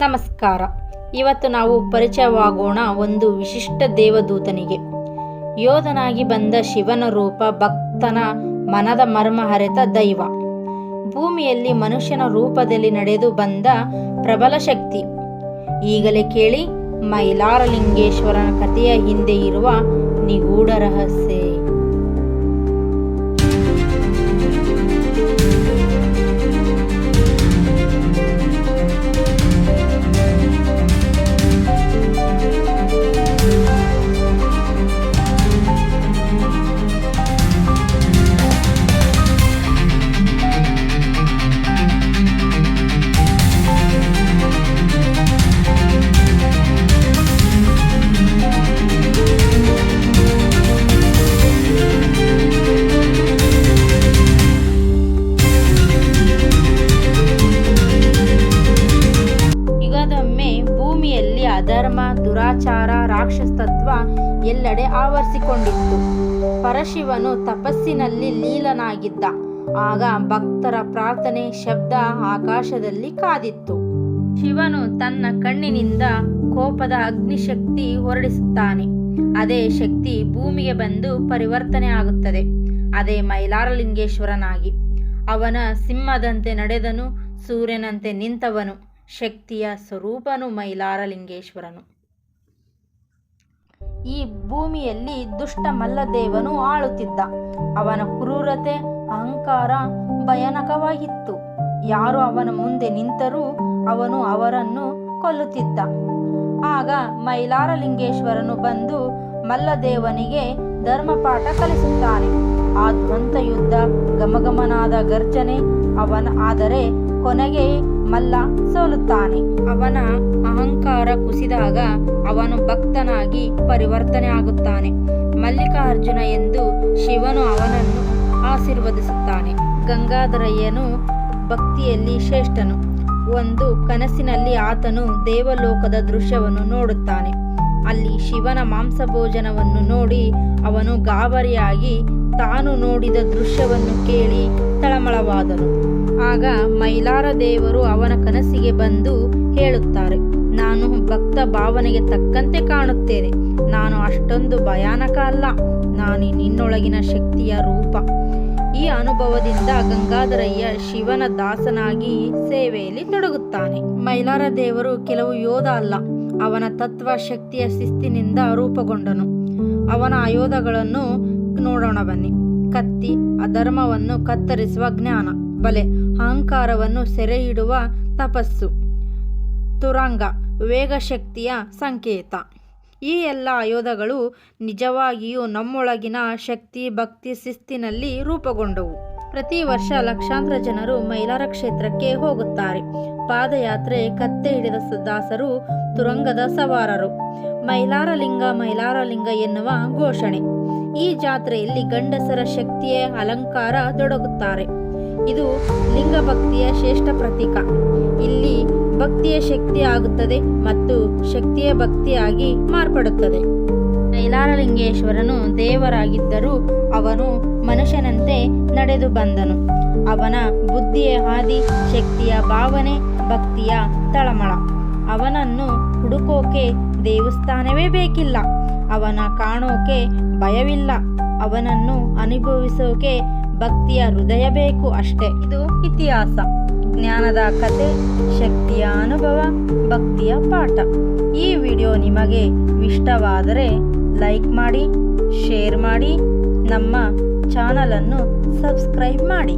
ನಮಸ್ಕಾರ. ಇವತ್ತು ನಾವು ಪರಿಚಯವಾಗೋಣ ಒಂದು ವಿಶಿಷ್ಟ ದೇವದೂತನಿಗೆ. ಯೋಧನಾಗಿ ಬಂದ ಶಿವನ ರೂಪ ಭಕ್ತನ ಮನದ ಮರ್ಮ ಹರೆತ ದೈವ. ಭೂಮಿಯಲ್ಲಿ ಮನುಷ್ಯನ ರೂಪದಲ್ಲಿ ನಡೆದು ಬಂದ ಪ್ರಬಲ ಶಕ್ತಿ. ಈಗಲೇ ಕೇಳಿ ಮೈಲಾರಲಿಂಗೇಶ್ವರನ ಕಥೆಯ ಹಿಂದೆ ಇರುವ ನಿಗೂಢ ರಹಸ್ಯ. ದುರಾಚಾರ, ರಾಕ್ಷಸತ್ವ ಎಲ್ಲೆಡೆ ಆವರಿಸಿಕೊಂಡಿತ್ತು. ಪರಶಿವನು ತಪಸ್ಸಿನಲ್ಲಿ ಲೀಲನಾಗಿದ್ದ. ಆಗ ಭಕ್ತರ ಪ್ರಾರ್ಥನೆ ಶಬ್ದ ಆಕಾಶದಲ್ಲಿ ಕಾದಿತ್ತು. ಶಿವನು ತನ್ನ ಕಣ್ಣಿನಿಂದ ಕೋಪದ ಅಗ್ನಿಶಕ್ತಿ ಹೊರಡಿಸುತ್ತಾನೆ. ಅದೇ ಶಕ್ತಿ ಭೂಮಿಗೆ ಬಂದು ಪರಿವರ್ತನೆ ಆಗುತ್ತದೆ. ಅದೇ ಮೈಲಾರಲಿಂಗೇಶ್ವರನಾಗಿ. ಅವನ ಸಿಂಹದಂತೆ ನಡೆದನು, ಸೂರ್ಯನಂತೆ ನಿಂತವನು. ಶಕ್ತಿಯ ಸ್ವರೂಪನು ಮೈಲಾರಲಿಂಗೇಶ್ವರನು. ಈ ಭೂಮಿಯಲ್ಲಿ ದುಷ್ಟ ಮಲ್ಲದೇವನು ಆಳುತ್ತಿದ್ದ. ಅವನ ಕ್ರೂರತೆ, ಅಹಂಕಾರ ಭಯಾನಕವಾಗಿತ್ತು. ಯಾರು ಅವನ ಮುಂದೆ ನಿಂತರೂ ಅವನು ಅವರನ್ನು ಕೊಲ್ಲುತ್ತಿದ್ದ. ಆಗ ಮೈಲಾರಲಿಂಗೇಶ್ವರನು ಬಂದು ಮಲ್ಲದೇವನಿಗೆ ಧರ್ಮಪಾಠ ಕಲಿಸುತ್ತಾನೆ. ಆ ದ್ವಂತ ಯುದ್ಧ ಗಮಗಮನಾದ ಗರ್ಜನೆ ಅವನ ಆದರೆ ಕೊನೆಗೆ ಮಲ್ಲ ಸೋಲುತ್ತಾನೆ. ಅವನ ಅಹಂಕಾರ ಕುಸಿದಾಗ ಅವನು ಭಕ್ತನಾಗಿ ಪರಿವರ್ತನೆ ಆಗುತ್ತಾನೆ. ಮಲ್ಲಿಕಾರ್ಜುನ ಎಂದು ಶಿವನು ಅವನನ್ನು ಆಶೀರ್ವದಿಸುತ್ತಾನೆ. ಗಂಗಾಧರಯ್ಯನು ಭಕ್ತಿಯಲ್ಲಿ ಶ್ರೇಷ್ಠನು. ಒಂದು ಕನಸಿನಲ್ಲಿ ಆತನು ದೇವಲೋಕದ ದೃಶ್ಯವನ್ನು ನೋಡುತ್ತಾನೆ. ಅಲ್ಲಿ ಶಿವನ ಮಾಂಸ ಭೋಜನವನ್ನು ನೋಡಿ ಅವನು ಗಾಬರಿಯಾಗಿ ತಾನು ನೋಡಿದ ದೃಶ್ಯವನ್ನು ಕೇಳಿ ತಳಮಳವಾದನು. ಆಗ ಮೈಲಾರ ದೇವರು ಅವನ ಕನಸಿಗೆ ಬಂದು ಹೇಳುತ್ತಾರೆ, ನಾನು ಭಕ್ತ ಭಾವನೆಗೆ ತಕ್ಕಂತೆ ಕಾಣುತ್ತೇನೆ. ನಾನು ಅಷ್ಟೊಂದು ಭಯಾನಕ ಅಲ್ಲ. ನಾನು ನಿನ್ನೊಳಗಿನ ಶಕ್ತಿಯ ರೂಪ. ಈ ಅನುಭವದಿಂದ ಗಂಗಾಧರಯ್ಯ ಶಿವನ ದಾಸನಾಗಿ ಸೇವೆಯಲ್ಲಿ ತೊಡಗುತ್ತಾನೆ. ಮೈಲಾರ ದೇವರು ಕೆಲವು ಯೋಧ ಅಲ್ಲ. ಅವನ ತತ್ವ ಶಕ್ತಿಯ ಶಿಸ್ತಿನಿಂದ ರೂಪುಗೊಂಡನು. ಅವನ ಆಯೋಧಗಳನ್ನು ನೋಡೋಣ ಬನ್ನಿ. ಕತ್ತಿ ಅಧರ್ಮವನ್ನು ಕತ್ತರಿಸುವ ಜ್ಞಾನ, ಬಲೆ, ಅಹಂಕಾರವನ್ನು ಸೆರೆ ಇಡುವ ತಪಸ್ಸು, ತುರಂಗ, ವೇಗಶಕ್ತಿಯ ಸಂಕೇತ. ಈ ಎಲ್ಲ ಆಯುಧಗಳು ನಿಜವಾಗಿಯೂ ನಮ್ಮೊಳಗಿನ ಶಕ್ತಿ, ಭಕ್ತಿ, ಶಿಸ್ತಿನಲ್ಲಿ ರೂಪುಗೊಂಡವು. ಪ್ರತಿ ವರ್ಷ ಲಕ್ಷಾಂತರ ಜನರು ಮೈಲಾರ ಕ್ಷೇತ್ರಕ್ಕೆ ಹೋಗುತ್ತಾರೆ. ಪಾದಯಾತ್ರೆ, ಕತ್ತೆ ಹಿಡಿದ ದಾಸರು, ತುರಂಗದ ಸವಾರರು. ಮೈಲಾರಲಿಂಗ ಮೈಲಾರಲಿಂಗ ಎನ್ನುವ ಘೋಷಣೆ. ಈ ಜಾತ್ರೆಯಲ್ಲಿ ಗಂಡಸರ ಶಕ್ತಿಯ ಅಲಂಕಾರ ತೊಡಗುತ್ತಾರೆ. ಇದು ಲಿಂಗ ಭಕ್ತಿಯ ಶ್ರೇಷ್ಠ ಪ್ರತೀಕ. ಇಲ್ಲಿ ಭಕ್ತಿಯ ಶಕ್ತಿ ಆಗುತ್ತದೆ ಮತ್ತು ಶಕ್ತಿಯ ಭಕ್ತಿಯಾಗಿ ಮಾರ್ಪಡುತ್ತದೆ. ಕೈಲಾರಲಿಂಗೇಶ್ವರನು ದೇವರಾಗಿದ್ದರೂ ಅವನು ಮನುಷ್ಯನಂತೆ ನಡೆದು ಬಂದನು. ಅವನ ಬುದ್ಧಿಯ ಹಾದಿ, ಶಕ್ತಿಯ ಭಾವನೆ, ಭಕ್ತಿಯ ತಳಮಳ. ಅವನನ್ನು ಹುಡುಕೋಕೆ ದೇವಸ್ಥಾನವೇ ಬೇಕಿಲ್ಲ. ಅವನ ಕಾಣೋಕೆ ಭಯವಿಲ್ಲ. ಅವನನ್ನು ಅನುಭವಿಸೋಕೆ ಭಕ್ತಿಯ ಹೃದಯ ಬೇಕು ಅಷ್ಟೇ. ಇದು ಇತಿಹಾಸ. ಜ್ಞಾನದ ಕತೆ, ಶಕ್ತಿಯ ಅನುಭವ, ಭಕ್ತಿಯ ಪಾಠ. ಈ ವಿಡಿಯೋ ನಿಮಗೆ ಇಷ್ಟವಾದರೆ ಲೈಕ್ ಮಾಡಿ, ಶೇರ್ ಮಾಡಿ, ನಮ್ಮ ಚಾನಲನ್ನು ಸಬ್ಸ್ಕ್ರೈಬ್ ಮಾಡಿ.